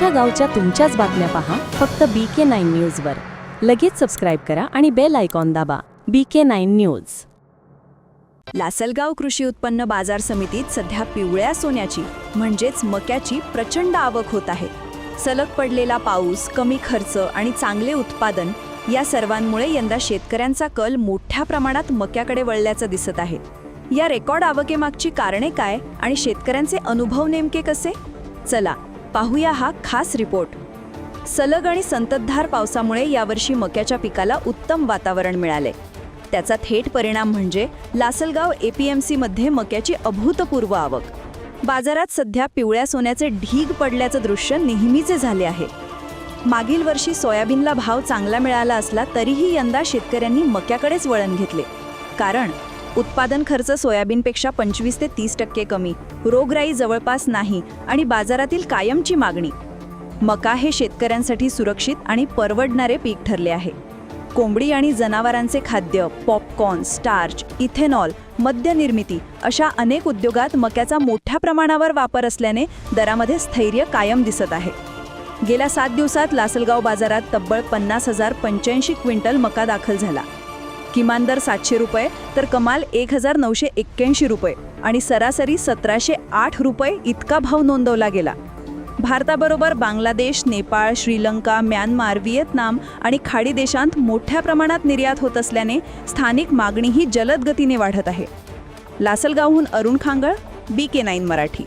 तुमच्या गावच्या तुमच्याच बातम्या पहा फक्त बी के नाईन न्यूजवर लगेच सबस्क्राईब करा आणि बेल आयकॉन दाबा. B K nine news Lasalgaon कृषी उत्पन्न बाजार समितीत सध्या पिवळ्या सोन्याची म्हणजेच मक्याची प्रचंड आवक होत आहे. सलग पडलेला पाऊस कमी खर्च आणि चांगले उत्पादन या सर्वांमुळे यंदा शेतकऱ्यांचा कल मोठ्या प्रमाणात मक्याकडे वळल्याचं दिसत आहे. या रेकॉर्ड आवकेमागची कारणे काय आणि शेतकऱ्यांचे अनुभव नेमके कसे? चला पाहूया हा खास रिपोर्ट. सलग आणि संततधार पावसामुळे यावर्षी मक्याच्या पिकाला उत्तम वातावरण मिळाले. त्याचा थेट परिणाम म्हणजे लासलगाव एपीएमसीमध्ये मक्याची अभूतपूर्व आवक. बाजारात सध्या पिवळ्या सोन्याचे ढीग पडल्याचं दृश्य नेहमीचे झाले आहे. मागील वर्षी सोयाबीनला भाव चांगला मिळाला असला तरीही यंदा शेतकऱ्यांनी मक्याकडेच वळण घेतले. कारण उत्पादन खर्च सोयाबीनपेक्षा पंचवीस ते तीस टक्के कमी रोगराई जवळपास नाही आणि बाजारातील कायमची मागणी. मका हे शेतकऱ्यांसाठी सुरक्षित आणि परवडणारे पीक ठरले आहे. कोंबडी आणि जनावरांचे खाद्य पॉपकॉर्न स्टार्च इथेनॉल मद्य निर्मिती अशा अनेक उद्योगात मक्याचा मोठ्या प्रमाणावर वापर असल्याने दरामध्ये स्थैर्य कायम दिसत आहे. गेल्या सात दिवसात लासलगाव बाजारात तब्बल पन्नास हजार पंच्याऐंशी क्विंटल मका दाखल झाला. किमान दर सातशे रुपये तर कमाल एक हजार नऊशे एक्क्याऐंशी रुपये आणि सरासरी सतराशे आठ रुपये इतका भाव नोंदवला गेला. भारताबरोबर बांगलादेश नेपाळ श्रीलंका म्यानमार व्हिएतनाम आणि खाडी देशांत मोठ्या प्रमाणात निर्यात होत असल्याने स्थानिक मागणीही जलद गतीने वाढत आहे. लासलगावहून Arun Khangal B K nine Marathi.